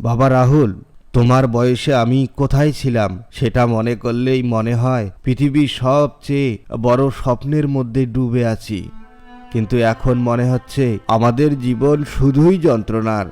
বাবা রাহুল, তোমার বয়সে আমি কোথায় ছিলাম? সেটা মনে করলেই মনে হয় পৃথিবীর সবচেয়ে বড় স্বপ্নের মধ্যে ডুবে আছি। কিন্তু এখন মনে হচ্ছে আমাদের জীবন শুধুই যন্ত্রণার।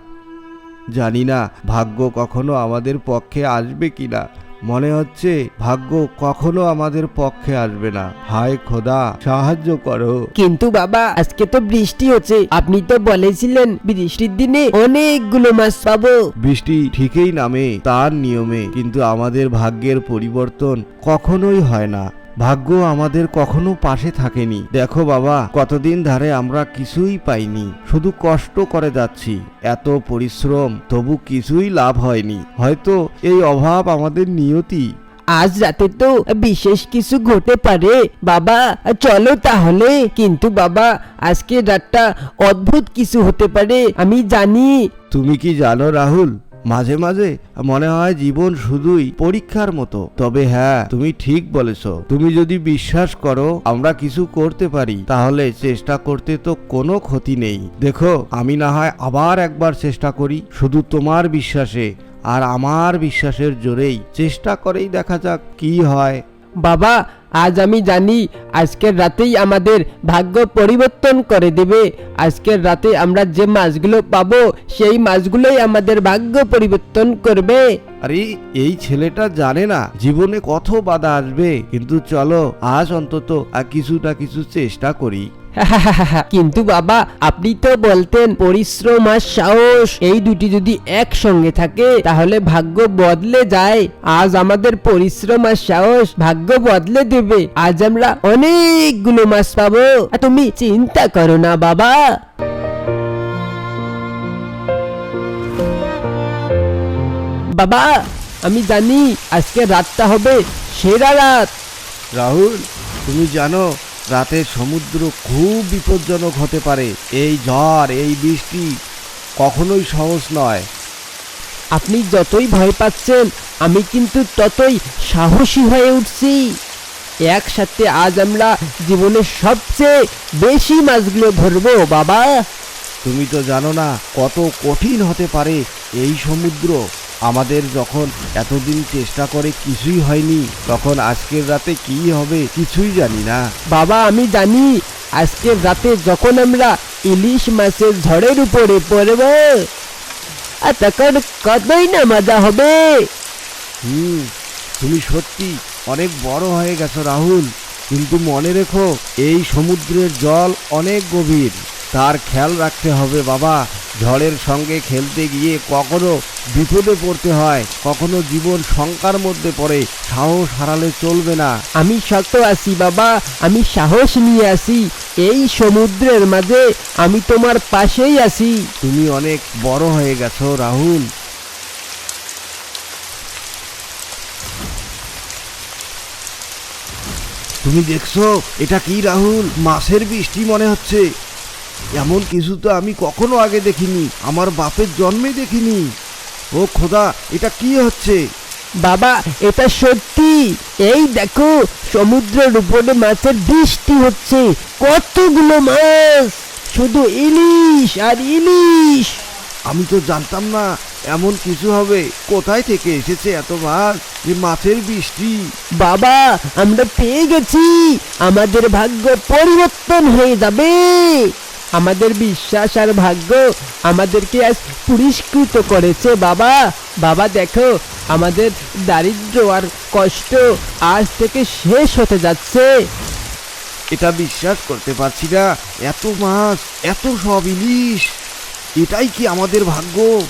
জানি না ভাগ্য কখনো আমাদের পক্ষে আসবে কিনা। মনে হচ্ছে ভাগ্য কখনো আমাদের পক্ষে আসবে না। হায় খোদা সাহায্য করো। কিন্তু বাবা আজকে তো বৃষ্টি হচ্ছে। আপনি তো বলেছিলেন বৃষ্টির দিনে অনেকগুলো মাছ পাবো। বৃষ্টি ঠিকই নামে তার নিয়মে। কিন্তু আমাদের ভাগ্যের পরিবর্তন কখনোই হয় না। ভাগ্য আমাদের কখনো পাশে থাকেনি। দেখো বাবা কতদিন ধরে আমরা কিছুই পাইনি। শুধু কষ্ট করে যাচ্ছি। এত পরিশ্রম তবু কিছুই লাভ হয়নি। হয়তো এই অভাব আমাদের নিয়তি। আজ রাতে তো বিশেষ কিছু ঘটে পারে। বাবা চলো তাহলে। কিন্তু বাবা আজকে রাতটা অদ্ভুত কিছু হতে পারে আমি জানি। তুমি কি জানো রাহুল? মাঝে মাঝে মনে হয় জীবন শুধুই পরীক্ষার মতো। তবে হ্যাঁ তুমি ঠিক বলেছ। তুমি যদি বিশ্বাস করো, আমরা কিছু করতে পারি, তাহলে চেষ্টা করতে তো কোনো ক্ষতি নেই। দেখো, আমি না হয় আবার একবার চেষ্টা করি, শুধু তোমার বিশ্বাসে আর আমার বিশ্বাসের জোরেই। চেষ্টা করেই দেখা যাক কি হয়। বাবা আজ আমি জানি আজকের রাতেই আমাদের ভাগ্য পরিবর্তন করে দেবে। আজকের রাতে আমরা যে মাছগুলো পাবো, সেই মাছগুলোই আমাদের ভাগ্য পরিবর্তন করবে। আরে, এই ছেলেটা জানে না জীবনে কত বাধা আসবে। কিন্তু চলো, আজ অন্তত কিছু না কিছু চেষ্টা করি। কিন্তু বাবা, আপনি তো বলতেন পরিশ্রম আর সাহস, এই দুটি যদি একসঙ্গে থাকে, তাহলে ভাগ্য বদলে যায়। আজ আমাদের পরিশ্রম আর সাহস ভাগ্য বদলে দেবে। আজ আমরা অনেকগুলো মাছ পাবো। তুমি চিন্তা করো না, বাবা। বাবা, আমি জানি আজকে রাতটা হবে সেরা রাত। রাহুল, তুমি জানো রাতের সমুদ্র খুব বিপজ্জনক হতে পারে। এই ঝড় এই বৃষ্টি কখনোই সহজ নয়। আপনি যতই ভয় পাচ্ছেন আমি কিন্তু ততই সাহসী হয়ে উঠছি। একসাথে আজ আমরা জীবনের সবচেয়ে বেশি মাছগুলো ধরবো বাবা। তুমি তো জানো না কত কঠিন হতে পারে এই সমুদ্র। আমাদের যখন এতদিন চেষ্টা করে কিছুই হয়নি তখন আজকের রাতে কি হবে কিছুই জানি না। বাবা আমি জানি আজকের রাতে যখন আমরা ইলিশ মাছের ঝড়ের উপরে পড়ব আর তখন কতই না মজা হবে। হুম তুমি সত্যি অনেক বড় হয়ে গেছো রাহুল কিন্তু মনে রেখো এই সমুদ্রের জল অনেক গভীর তার খেয়াল রাখতে হবে বাবা। ঝড়ের সঙ্গে খেলতে গিয়ে কখনো বিপদে পড়তে হয় কখনো জীবন শঙ্কার মধ্যে পড়ে সাহস হারালে চলবে না। আমি শক্ত আছি বাবা আমি সাহস নিয়ে আসি এই সমুদ্রের মাঝে আমি তোমার পাশেই আছি। তুমি অনেক বড় হয়ে গেছো রাহুল। তুমি দেখছ এটা কি রাহুল? মাছের বৃষ্টি মনে হচ্ছে। এমন কিছু তো আমি কখনো আগে দেখিনি। আমার বাপের জন্মে দেখিনি। ও খোদা এটা কি হচ্ছে? বাবা এটা সত্যি। এই দেখো সমুদ্রের উপরে মাছের বৃষ্টি হচ্ছে। কতগুলো মাছ! শুধু ইলিশ আর ইলিশ! আমি তো জানতাম না এমন কিছু হবে। কোথায় থেকে এসেছে এত মাছ? যে মাছের বৃষ্টি। বাবা আমরা পেয়ে গেছি। আমাদের ভাগ্য পরিবর্তন হয়ে যাবে। আমাদের বিশ্বাস আর ভাগ্য আমাদেরকে আজ পুরস্কৃত করেছে, বাবা। বাবা, দেখো, আমাদের দারিদ্র আর কষ্ট আজ থেকে শেষ হতে যাচ্ছে। এটা বিশ্বাস করতে পারছি না। এত মাছ, এত সব ইলিশ, এটাই কি আমাদের ভাগ্য?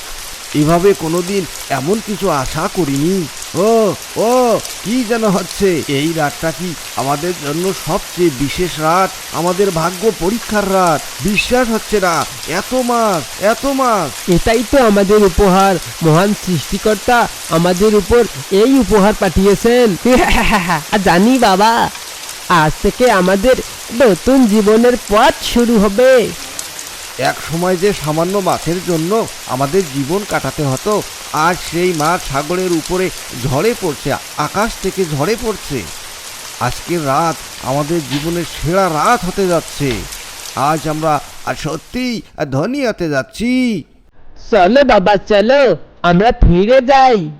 এভাবে কোনোদিন এমন কিছু আশা করিনি। ও ও, কি যেন হচ্ছে? এই রাতটা কি আমাদের জন্য সবচেয়ে বিশেষ রাত? আমাদের ভাগ্য পরীক্ষার রাত। বিশ্বাস হচ্ছে না। এত মাছ এত মাছ এটাই তো আমাদের উপহার। মহান সৃষ্টিকর্তা আমাদের উপর এই উপহার পাঠিয়েছেন। আর জানি বাবা, আজ থেকে আমাদের নতুন জীবনের পথ শুরু হবে। এক সময় যে সামান্য মাছের জন্য আমাদের জীবন কাটাতে হতো, আজ সেই মাছ সাগরের উপরে ঝড়ে পড়ছে, আকাশ থেকে ঝড়ে পড়ছে। আজকের রাত আমাদের জীবনের সেরা রাত হতে যাচ্ছে। আজ আমরা আর সত্যিই ধনী হতে যাচ্ছি। চলো বাবা, চলো, আমরা ফিরে যাই।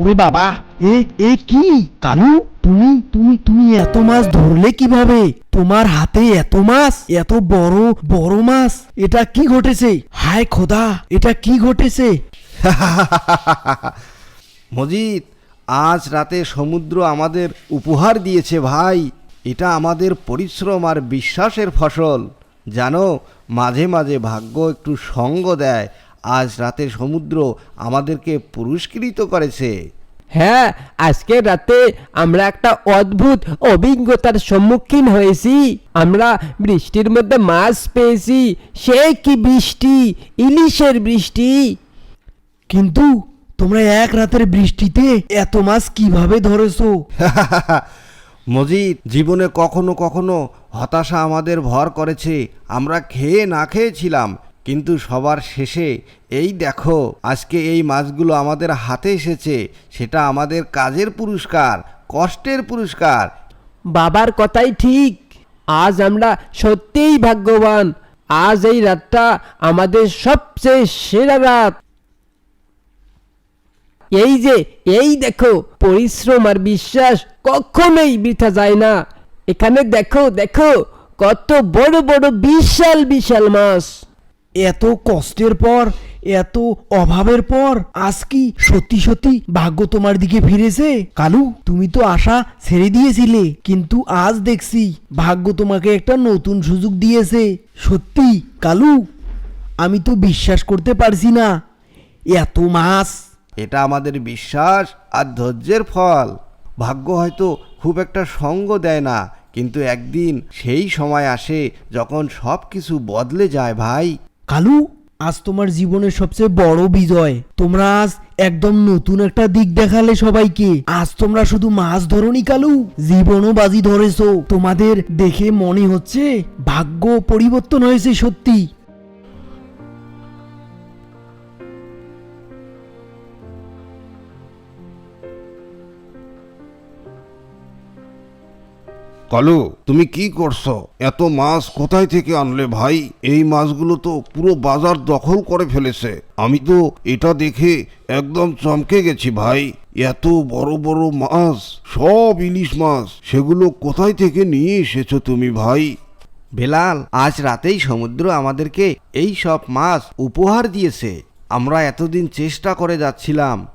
ওরে বাবা, এ এ কি? কালু, তুমি তুমি তুমি এত মাছ ধরলে কীভাবে? তোমার হাতে এত মাছ, এত বড় বড় মাছ, এটা কি ঘটেছে? হায় খোদা, এটা কি ঘটেছে? মজিদ, আজ রাতে সমুদ্র আমাদের উপহার দিয়েছে ভাই। এটা আমাদের পরিশ্রম আর বিশ্বাসের ফসল। জানো, মাঝে মাঝে ভাগ্য একটু সঙ্গ দেয় আজ রাতে সমুদ্র আমাদেরকে পুরস্কৃত করেছে। হ্যাঁ আজকে রাতে আমরা একটা অদ্ভুত অভিজ্ঞতার সম্মুখীন হয়েছি। আমরা বৃষ্টির মধ্যে মাছ পেয়েছি সে কি বৃষ্টি? ইলিশের বৃষ্টি। কিন্তু তোমরা এক রাতের বৃষ্টিতে এত মাছ কীভাবে ধরেছো? মজিদ জীবনে কখনো কখনো হতাশা আমাদের ভর করেছে। আমরা খেয়ে না খেয়েছিলাম কিন্তু সবার শেষে, এই দেখো, আজকে এই মাছগুলো আমাদের হাতে এসেছে, সেটা আমাদের কাজের পুরস্কার, কষ্টের পুরস্কার। বাবার কথাই ঠিক। আজ আমরা সত্যিই ভাগ্যবান। আজ এই রাতটা আমাদের সবচেয়ে সেরা রাত। এই যে, এই দেখো, পরিশ্রম আর বিশ্বাস কখনোই বৃথা যায় না। এখানে দেখো দেখো, কত বড় বড়, বিশাল বিশাল মাছ। এত কষ্টের পর, এত অভাবের পর, আজ কি সত্যি সত্যি ভাগ্য তোমার দিকে ফিরেছে? কালু, তুমি তো আশা ছেড়ে দিয়েছিলে, কিন্তু আজ দেখছি ভাগ্য তোমাকে একটা নতুন সুযোগ দিয়েছে। সত্যি, কালু? আমি তো বিশ্বাস করতে পারছি না। এত মাছ। এটা আমাদের বিশ্বাস আর ধৈর্যের ফল। ভাগ্য হয়তো খুব একটা সঙ্গ দেয় না, কিন্তু একদিন সেই সময় আসে যখন সব কিছু বদলে যায় ভাই। কালু, আজ তোমার জীবনের সবচেয়ে বড় বিজয়। তোমরা আজ একদম নতুন একটা দিক দেখালে সবাইকে। আজ তোমরা শুধু মাছ ধরনি কালু, জীবনও বাজি ধরেছো। তোমাদের দেখে মনে হচ্ছে ভাগ্য পরিবর্তন হয়েছে সত্যি। কালু, তুমি কি করছ? এত মাছ কোথায় থেকে আনলে ভাই? এই মাছগুলো তো পুরো বাজার দখল করে ফেলেছে। আমি তো এটা দেখে একদম চমকে গেছি ভাই। এত বড় বড় মাছ, সব ইলিশ মাছ, সেগুলো কোথায় থেকে নিয়ে এসেছ তুমি ভাই? বেলাল, আজ রাতেই সমুদ্র আমাদেরকে এই সব মাছ উপহার দিয়েছে। আমরা এতদিন চেষ্টা করে যাচ্ছিলাম।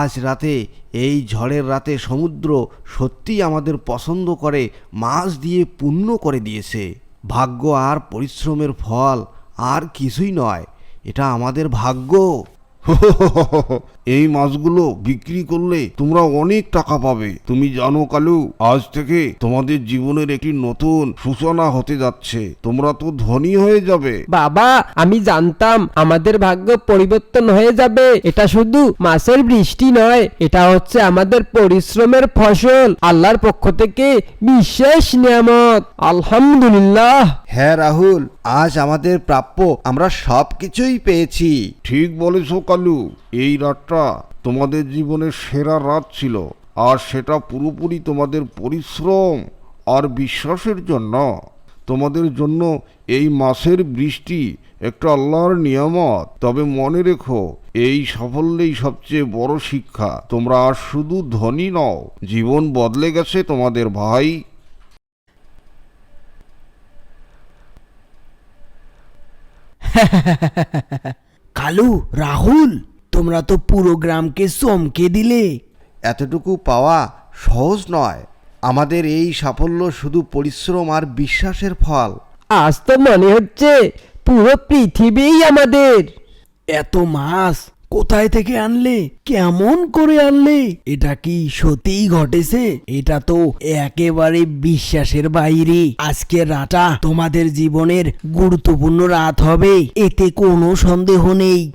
আজ রাতে এই ঝড়ের রাতে সমুদ্র সত্যিই আমাদের পছন্দ করে, মাছ দিয়ে পূর্ণ করে দিয়েছে। ভাগ্য আর পরিশ্রমের ফল আর কিছুই নয়। এটা আমাদের ভাগ্য। এই মাছগুলো বিক্রি করলে তোমরা অনেক টাকা পাবে। তুমি জানো কালু, আজ থেকে তোমাদের জীবনের একটি নতুন সূচনা হতে যাচ্ছে। তোমরা তো ধনী হয়ে যাবে। বাবা, আমি জানতাম আমাদের ভাগ্য পরিবর্তন হয়ে যাবে। এটা শুধু মাছের বৃষ্টি নয়, এটা হচ্ছে আমাদের পরিশ্রমের ফসল। আল্লাহর পক্ষ থেকে বিশেষ নিয়ামত। আলহামদুলিল্লাহ। হ্যাঁ রাহুল, আজ আমাদের প্রাপ্য আমরা সব কিছুই পেয়েছি। ঠিক বলেছ, কালু। এই রাতটা তোমাদের জীবনের সেরা রাত ছিল, আর সেটা পুরোপুরি তোমাদের পরিশ্রম আর বিশ্বাসের জন্য। তোমাদের জন্য এই মাসের বৃষ্টি একটা আল্লাহর নিয়ামত। তবে মনে রেখো, এই সাফল্যেই সবচেয়ে বড় শিক্ষা। তোমরা আর শুধু ধনী নও, জীবন বদলে গেছে তোমাদের ভাই। কালু রাহুল তোমরা তো পুরো গ্রামকে চমকে দিলে। এতটুকু পাওয়া সহজ নয়। আমাদের এই সাফল্য শুধু পরিশ্রম আর বিশ্বাসের ফল। আজ তো মনে হচ্ছে পুরো পৃথিবীই আমাদের। এত মাছ কোথায় থেকে আনলে? কেমন করে আনলে? এটা কি সত্যিই ঘটেছে? এটা তো একেবারে বিশ্বাসের বাইরে। আজকের রাতটা তোমাদের জীবনের গুরুত্বপূর্ণ রাত হবে। এতে কোনো সন্দেহ নেই।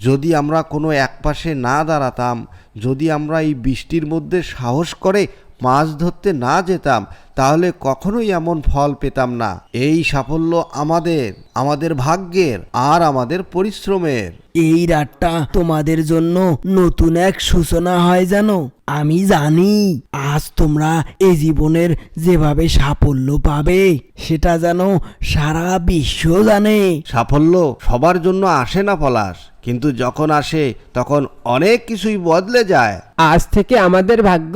যদি আমরা কোনো একপাশে না দাঁড়াতাম, যদি আমরা এই বৃষ্টির মধ্যে সাহস করে মাছ ধরতে না যেতাম তাহলে কখনোই এমন ফল পেতাম না। এই সাফল্য আমাদের আমাদের ভাগ্যের আর আমাদের পরিশ্রমের। এই রাতটা তোমাদের জন্য নতুন এক সূচনা হয় জানো? আমি জানি আজ তোমরা এই জীবনের যেভাবে সাফল্য পাবে সেটা যেন সারা বিশ্ব জানে। সাফল্য সবার জন্য আসে না পলাশ কিন্তু যখন আসে তখন অনেক কিছুই বদলে যায়। আজ থেকে আমাদের ভাগ্য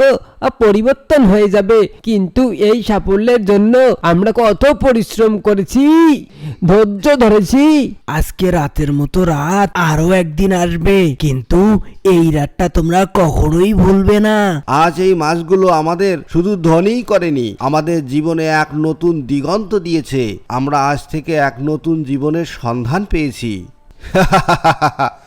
পরিবর্তন হয়ে যাবে কিন্তু এই সাফল্যের জন্য আমরা কত পরিশ্রম করেছি, ধৈর্য ধরেছি। আজকে রাতের মতো রাত আরও একদিন আসবে, কিন্তু এই রাতটা তোমরা কখনোই ভুলবে না। আজ এই মাসগুলো আমাদের শুধু ধনীই করেনি, আমাদের জীবনে এক নতুন দিগন্ত দিয়েছে। আমরা আজ থেকে এক নতুন জীবনের সন্ধান পেয়েছি।